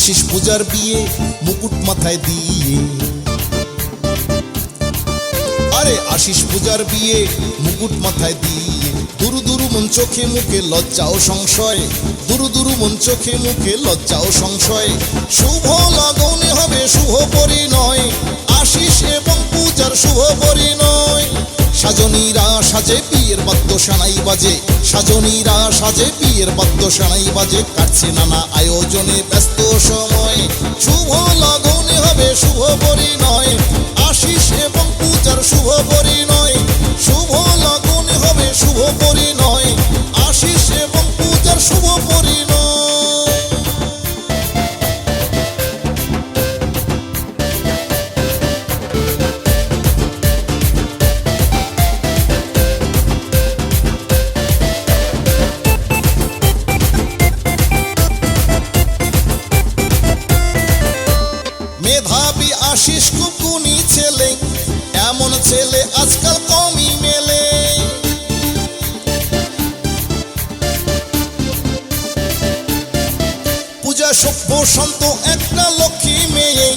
আশিস পূজার বিয়ে মুকুট মাথায় দিয়ে। আরে আশিস পূজার বিয়ে মুকুট মাথায় দিয়ে। দুরু দুরু মন চোখে মুখে লজ্জা ও সংশয়। দুরু দুরু মন চোখে মুখে লজ্জা ও সংশয়। শুভ লগনে হবে শুভ পরিণয়। আশিস এবং পূজার শুভ পরিণয়। সাজনীরা সাজে বিয়ের বাদ্য সানাই বাজে। সাজনীরা সাজে বিয়ের বাদ্য সানাই বাজে। কাটছে নানা আয়োজনে ব্যস্ত সময়। শুভ লগনে হবে শুভ পরিণয়। আশিস এবং পূজার শুভ পরিণয়। শুভ লগনে হবে শুভ পরিণয় আশিস কুকুনি ছেলে, এমন ছেলে আজকাল কমই মেলে। পূজা সভ্য শান্ত একটা লক্ষ্মী মেয়ে,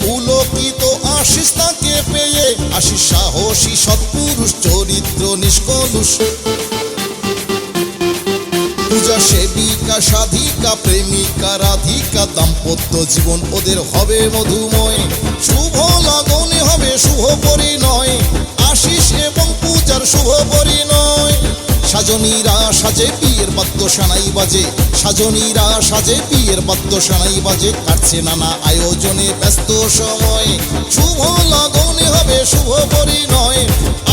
পুলকিত আশিস তাকে পেয়ে, আশিস সাহসী সৎপুরুষ, চরিত্র নিষ্কলুষ। সাধিকা প্রেমিকা, রাধিকা দাম্পত্য জীবন ওদের হবে মধুময়। শুভ লগনে হবে শুভ পরিণয়। আশিস এবং পূজার শুভ পরিণয়। সাজনীরা সাজে, বিয়ের বাদ্য সানাই বাজে। সাজনীরা সাজে, বিয়ের বাদ্য সানাই বাজে। কাটছে নানা আয়োজনে ব্যস্ত সময়। শুভ লগনে হবে শুভ পরিণয়।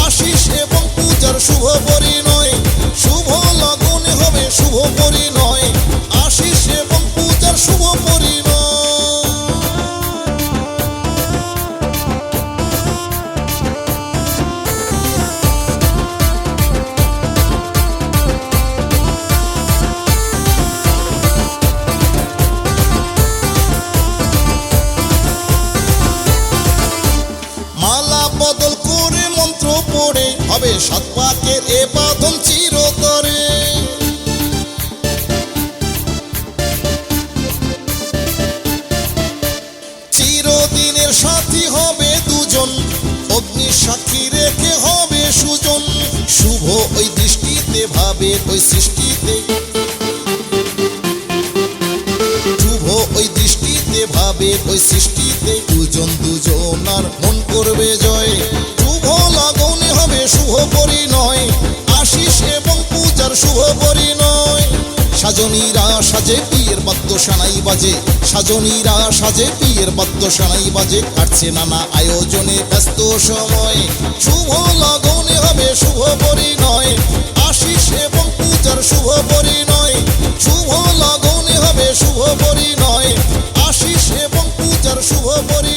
আশিস এবং পূজার শুভ পরিণয়। শুভ লগনে হবে শুভ পরিণয়। মালা বদল করে মন্ত্র পড়ে, হবে সাত পাকের এ বাঁধন চিরতরে। চিরদিনের সাথী হবে দুজন অগ্নি সাক্ষী রেখে হবে সুজন। শুভ ওই দৃষ্টিতে ভাবে, ওই সৃষ্টিতে। শুভ ওই দৃষ্টিতে ভাবে, ওই সৃষ্টিতে। করবে জয়। শুভ লগন হবে, শুভ পরিণয়। আশিস এবং পূজার শুভ পরিণয়। সাজনীরা সাজে পিয়ের বাদ্য সানাই বাজে। সাজনীরা সাজে পিয়ের বাদ্য সানাই বাজে। কাটছে নানা আয়োজনে ব্যস্ত সময়। শুভ লগনে হবে, শুভ পরিণয়। আশিস এবং পূজার শুভ পরিণয়। শুভ লগনে হবে, শুভ পরিণয়। আশিস এবং পূজার শুভ পরিণয়